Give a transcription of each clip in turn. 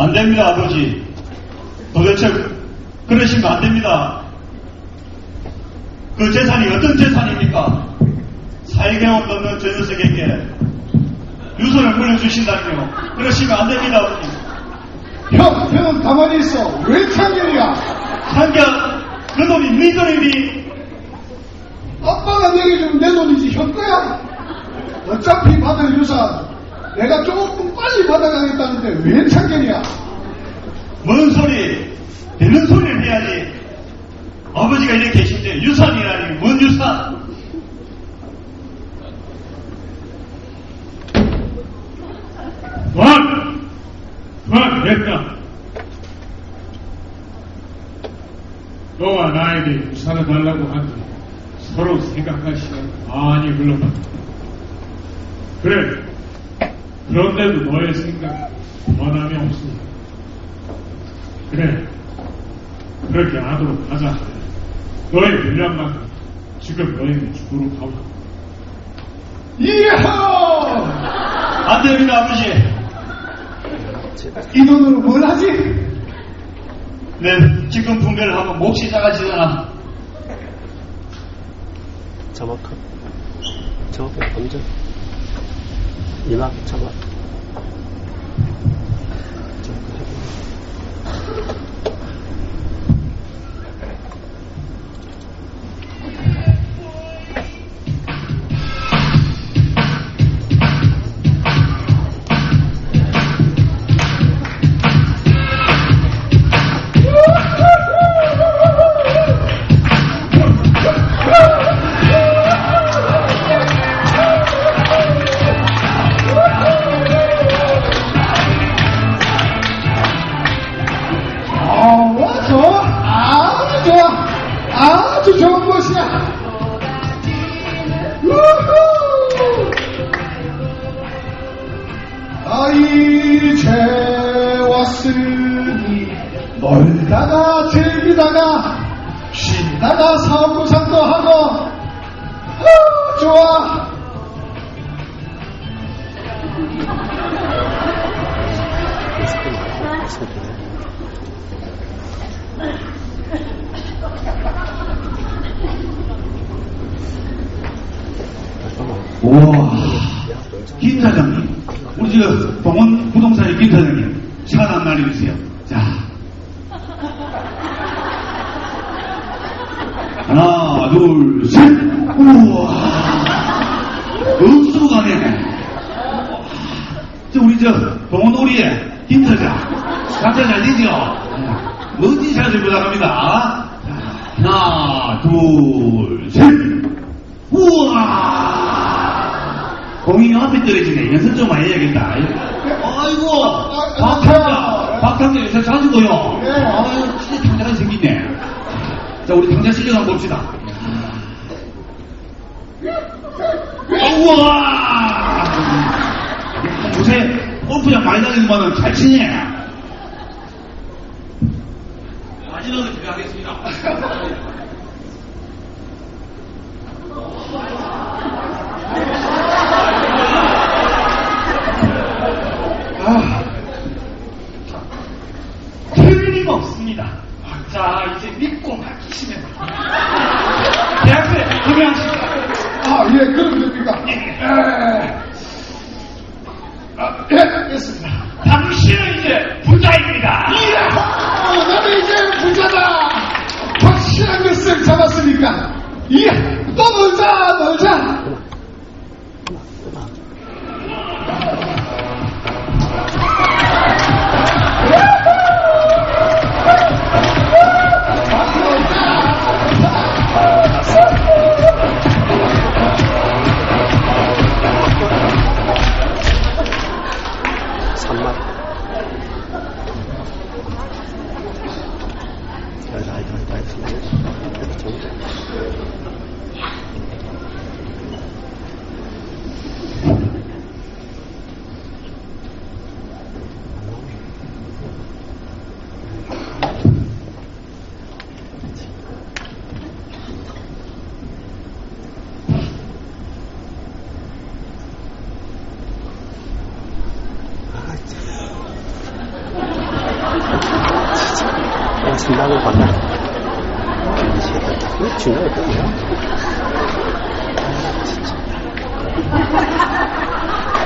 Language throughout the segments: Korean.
안 됩니다, 아버지. 도대체 그러시면 안 됩니다. 그 재산이 어떤 재산입니까? 4개월 넘는 저 녀석에게 유서를 물려주신다니요. 그러시면 안 됩니다, 아버지. 형, 형은 가만히 있어. 왜 참견이야? 상경, 그 돈이 네 돈이니 아빠가 내게 주면 내 돈이지 형 거야. 어차피 받을 유산 내가 조금 빨리 받아가겠다는데 왜 참견이야? 뭔 소리, 되는 소리를 해야지. 아버지가 이렇게 계신데 유산이라니, 뭔 유산? 그만! 그만 됐다. 너와 나에게 유산을 달라고 하니 서로 생각할 시간 많이 흘러갔다. 그래. 그런데도 너의 생각 그만함이 없으니. 그래. 그렇게 하도록 하자. 너의 분량만큼 지금 너에게 주도록 하고. 이야! 안 됩니다, 아버지. 이 돈으로 뭘 하지? 내 지금 분배를 하면 몫이 작아지잖아. 저만큼 저만큼 먼저 이만 저만 저 채웠으니 놀다가 즐기다가 쉰다가 사고상도 하고 아, 좋아. 우와. 김 사장님. 우리 저 동원 부동산의 김 사장님. 시간 한 마리 주세요. 자. 하나, 둘, 셋. 우와. 억수로 가네. 저 우리 저김 사장. 감사 잘 되죠? 멋진 샷을 부탁합니다. 자, 하나, 둘, 셋. 우와! 공이 앞에 떨어지네. 연습 좀 많이 해야겠다. 아이고! 박탕자! 박탕자 요새 자주 보여. 네. 아유, 진짜 탕자가 생기네. 자, 우리 탕자 실력 한번 봅시다. 우와! 요새 골프장 많이 다니는만은 잘 치네. 마지막으로 들어가겠습니다. 아, 틀림없습니다. 자, 이제 믿고 맡기시면 대학교에 금연하십니다. 아, 예, 그럼 됩니까? 예. 아, 예, 됐습니다. 당신은 이제 부자입니다. 이야! 나는 이제 부자다! 잡았으니까! 이야! 또 놀자! 놀자! 가슴방을 받아. 미치겠다. 중요해, 또 뭐야?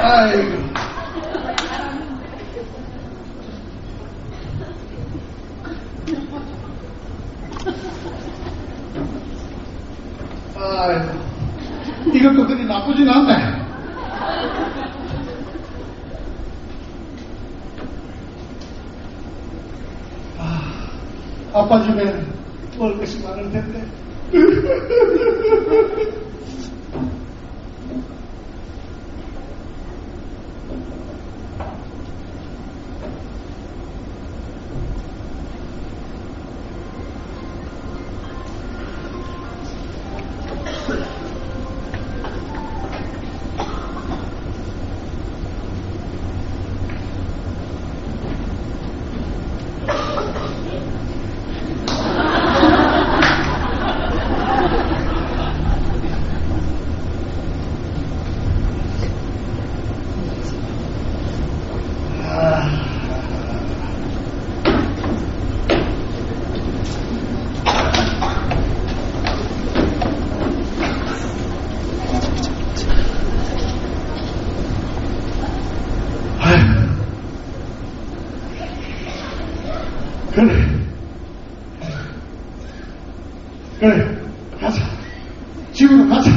아이고. 아이고. 이것도 그리 나쁘진 않네. 아빠 집에 먹을 것이 많을 텐데. 아휴. 그래. 그래. 가자. 집으로 가자.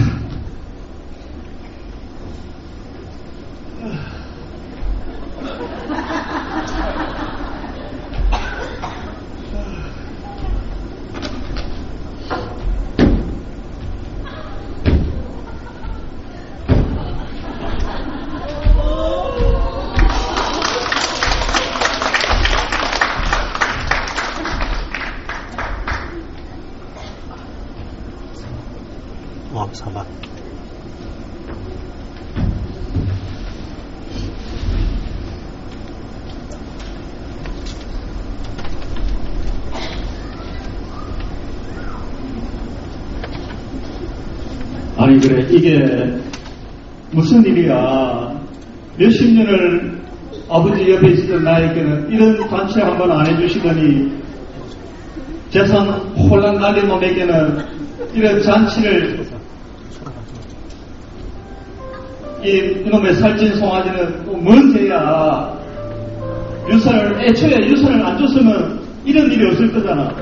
어, 사막. 아니 그래 이게 무슨 일이야 몇십 년을 아버지 옆에 있었던 나에게는 이런 잔치 한번 안 해주시더니 재산 혼란 날린 놈에게는 이런 잔치를 이, 이놈의 살찐 송아지는 또뭔 죄야 유산을 애초에 유산을 안 줬으면 이런 일이 없을 거잖아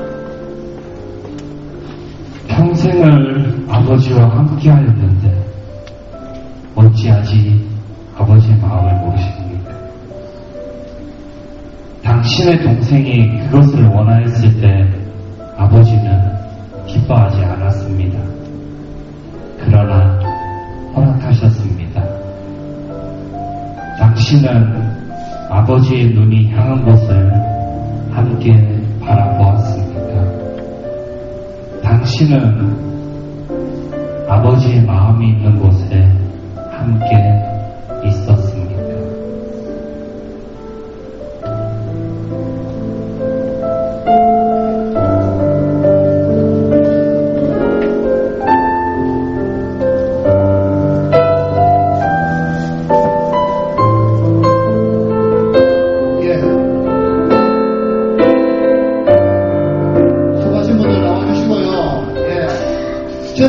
평생을 아버지와 함께 하였는데 어찌하지 아버지의 마음을 모르십니까? 당신의 동생이 그것을 원하였을 때 아버지는 기뻐하지 않았습니다. 당신은 아버지의 눈이 향한 곳을 함께 바라보았습니다. 당신은 아버지의 마음이 있는 곳에 함께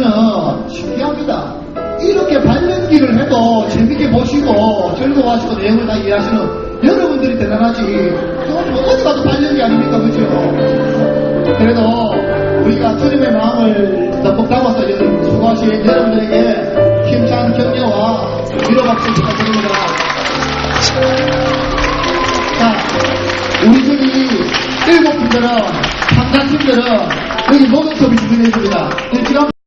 예. 저는 신기합니다. 이렇게 발연기를 해도 재밌게 보시고 즐거워하시고 내용을 다 이해하시는 여러분들이 대단하지. 저는 뭐 어디 가도 발연기 아닙니까, 그죠? 그래도 우리가 주님의 마음을 듬뿍 담아서 수고하신 여러분들에게 힘찬 격려와 위로 박수 부탁드립니다. 자, 우리 저기 일곱 분들은, 판단팀들은 여기 먹은 서비스 진행해줍니다. 일찌감